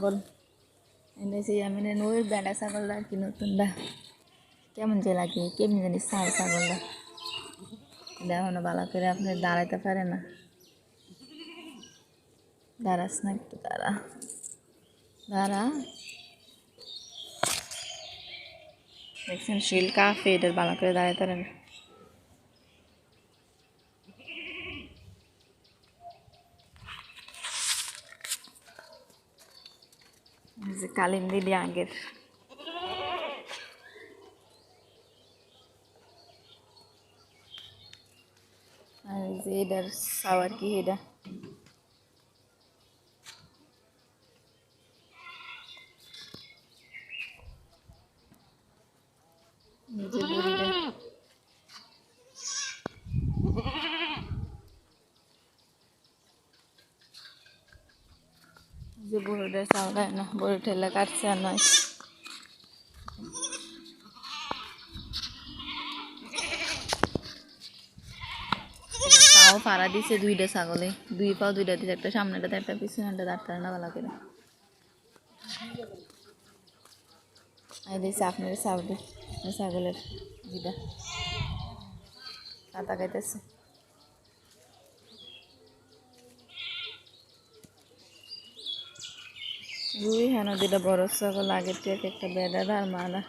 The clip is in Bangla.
ছাগল এনেছি আমি নই বেড়া ছাগলটা কি নতুনটা কেমন যে লাগে, কেমনি জানি চাই ছাগলটা দেখো ভালো করে আপনি দাঁড়াইতে পারে না। দাঁড়াস না একটু, দাঁড়া। দাঁড়া। দেখছেন শিল কাফে এটার ভালো করে দাঁড়াইতে পারে না। এই যে কালিন্দিলি আগের আর এই যে এটার সাওয়ার কি এটা যে বুড়োটা সাওয়ার না বুড়ো ঠেলা কাটছে আর নয়। ফাড়া দিছে দুইটা ছাগলে। দুই পাও, দুইটা দিছে, একটা সামনেটা একটা পিছনেটা দাঁড়টা না ভালো করে। দিছে আপনার ছাগলের দুইটা কাতা খাইতেছে। রুই হেন দুইটা বড় ছাগল আগের থেকে একটা বেড়া আর মারা